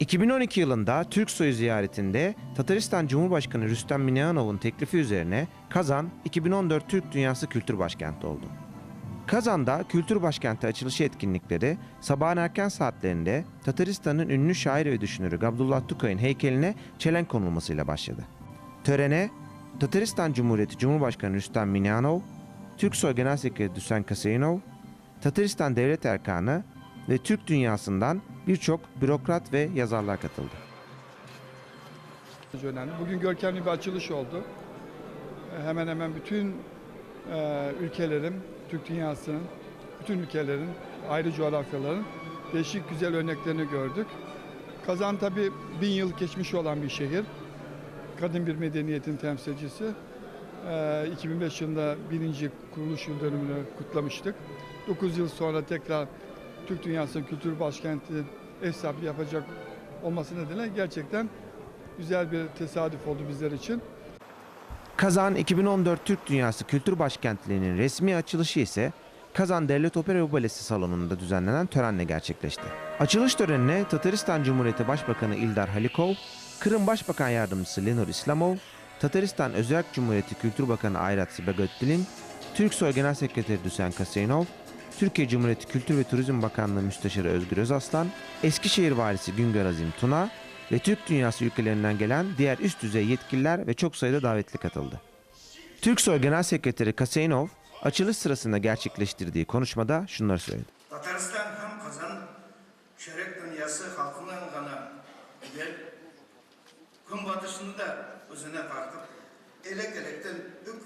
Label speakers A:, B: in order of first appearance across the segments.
A: 2012 yılında Türksoy ziyaretinde Tataristan Cumhurbaşkanı Rüstem Minneanov'un teklifi üzerine Kazan 2014 Türk Dünyası Kültür Başkenti oldu. Kazan'da Kültür Başkenti açılışı etkinlikleri sabahın erken saatlerinde Tataristan'ın ünlü şair ve düşünürü Gabdullah Tukay'ın heykeline çelenk konulmasıyla başladı. Törene Tataristan Cumhuriyeti Cumhurbaşkanı Rüstem Minneanov, Türksoy Genel Sekreteri Düsen Kaseyinov, Tataristan Devlet Erkanı ve Türk dünyasından birçok bürokrat ve yazarlar katıldı.
B: önemli. Bugün görkemli bir açılış oldu. E, Hemen hemen bütün e, ülkelerin, Türk dünyasının, bütün ülkelerin, ayrı coğrafyaların değişik güzel örneklerini gördük. Kazan tabi bin yıl geçmiş olan bir şehir. Kadın bir medeniyetin temsilcisi. E, 2005 yılında birinci kuruluş yıl dönümünü kutlamıştık. 9 yıl sonra tekrar Türk Dünyası'nın kültür başkenti ev sahipliği yapacak olması nedeniyle gerçekten güzel bir tesadüf oldu bizler için.
A: Kazan 2014 Türk Dünyası Kültür Başkentliği'nin resmi açılışı ise Kazan Devlet Opera ve Balesi Salonu'nda düzenlenen törenle gerçekleşti. Açılış törenine Tataristan Cumhuriyeti Başbakanı İldar Halikov, Kırım Başbakan Yardımcısı Lenor İslamov, Tataristan Özerk Cumhuriyeti Kültür Bakanı Ayrat Sibagötdilin, Türksoy Genel Sekreteri Düsen Kaseyinov, Türkiye Cumhuriyeti Kültür ve Turizm Bakanlığı Müsteşarı Özgür Özaslan, Eskişehir Valisi Güngör Azim Tuna ve Türk dünyası ülkelerinden gelen diğer üst düzey yetkililer ve çok sayıda davetli katıldı. Türksoy Genel Sekreteri Kaseyinov, açılış sırasında gerçekleştirdiği konuşmada şunları söyledi.
C: Tataristan hem kazan şerek dünyası halkının gana gel gün batışını da özüne tartıp elek elekten ük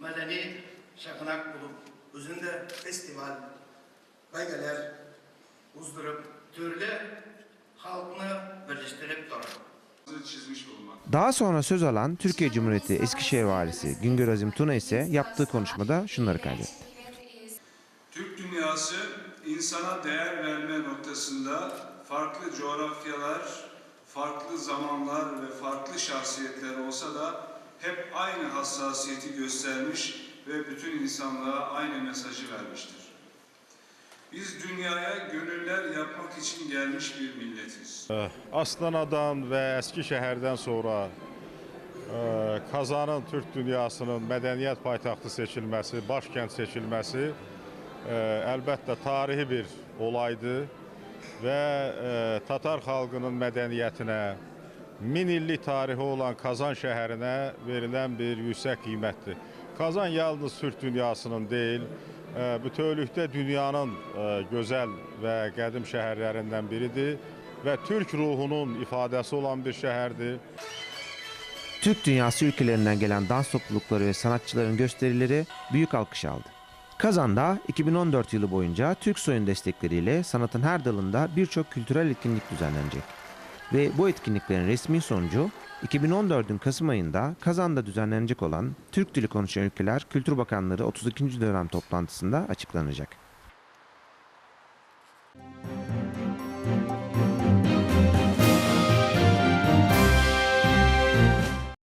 C: medeni şakınak bulup özünde festival belgeler uzdurup türlü halkını birleştirip durur.
A: Daha sonra söz alan Türkiye Cumhuriyeti Eskişehir Valisi Güngör Azim Tuna ise yaptığı konuşmada şunları kaydetti.
D: Türk dünyası insana değer verme noktasında farklı coğrafyalar, farklı zamanlar ve farklı şahsiyetler olsa da hep aynı hassasiyeti göstermiş ve bütün insanlığa aynı mesajı vermiştir. Biz dünyaya gönüller yapmak için gelmiş bir milletiz.
E: Astana'dan və Əskişəhərdən sonra e, Kazanın Türk dünyasının mədəniyyət paytaxtı seçilməsi, başkənd seçilməsi e, əlbəttə tarixi bir olaydı və e, Tatar xalqının mədəniyyətinə, min illik tarixi olan Kazan şəhərinə verilən bir yüksək qiymətdir. Kazan yalnız Türk dünyasının deyil, e, bütövlükdə dünyanın e, gözəl və qədim şəhərlərindən biridir və Türk ruhunun ifadəsi olan bir şəhərdir.
A: Türk dünyası ülkelerinden gelen dans toplulukları ve sanatçıların gösterileri büyük alkış aldı. Kazan'da 2014 yılı boyunca Türk soyun destekleriyle sanatın her dalında birçok kültürel etkinlik düzenlenecek. Ve bu etkinliklerin resmi sonucu 2014'ün Kasım ayında Kazan'da düzenlenecek olan Türk Dili Konuşan Ülkeler Kültür Bakanları 32. dönem toplantısında açıklanacak.